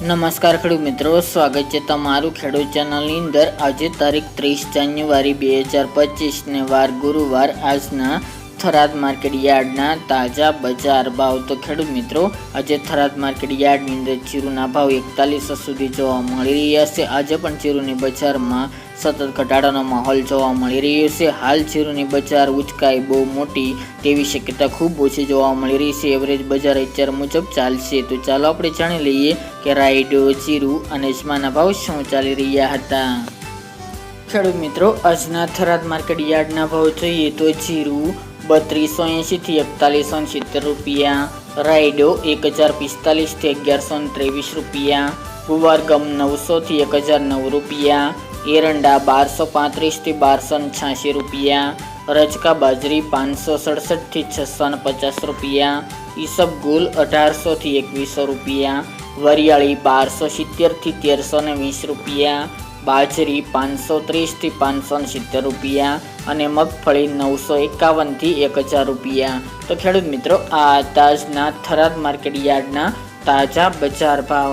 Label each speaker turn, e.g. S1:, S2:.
S1: નમસ્કાર ખેડૂત મિત્રો, સ્વાગત છે તમારું ખેડૂત ચેનલની અંદર. આજે તારીખ ત્રીસ જાન્યુઆરી બે હજાર પચીસને વાર ગુરુવાર. આજના થરાદ માર્કેટ યાર્ડના તાજા બજાર ભાવ. તો ખેડૂત મિત્રો, આજે થરાદ માર્કેટ યાર્ડની અંદર જીરુના ભાવ એકતાલીસો સુધી જોવા મળી રહ્યા છે. આજે પણ જીરુની બજારમાં સતત ઘટાડાનો માહોલ જોવા મળી રહ્યો છે. હાલ જીરુની બજાર ઉચકાઈ બહુ મોટી તેવી શક્યતા ખૂબ ઓછી જોવા મળી રહી છે. એવરેજ બજાર અત્યાર મુજબ ચાલશે. તો ચાલો આપણે જાણી લઈએ કે રાઈડો જીરું અને અજમાના ભાવ શું ચાલી રહ્યા હતા. ખેડૂત મિત્રો, આજના થરાદ માર્કેટ યાર્ડના ભાવ જોઈએ તો જીરું બત્રીસો એંશીથી એકતાલીસો સિત્તેર રૂપિયા, રાયડો એક હજાર પિસ્તાલીસથી અગિયારસો ત્રેવીસ રૂપિયા, ગુવારગમ નવસોથી એક હજાર નવ રૂપિયા, એરંડા બારસો પાંત્રીસથી બારસો છ્યાસી રૂપિયા, રજકા બાજરી પાંચસો સડસઠથી છસો પચાસ રૂપિયા ઈસબગુલ અઢારસોથી એકવીસો રૂપિયા, વરિયાળી બારસો સિત્તેરથી તેરસો ને વીસ રૂપિયા બાજરી પાંચસો ત્રીસથી પાંચસો સિત્તેર રૂપિયા અને મગફળી નવસો એકાવનથી એક હજાર રૂપિયા. તો ખેડૂત મિત્રો, આ તાજના થરાદ માર્કેટ યાર્ડના તાજા બજાર ભાવ.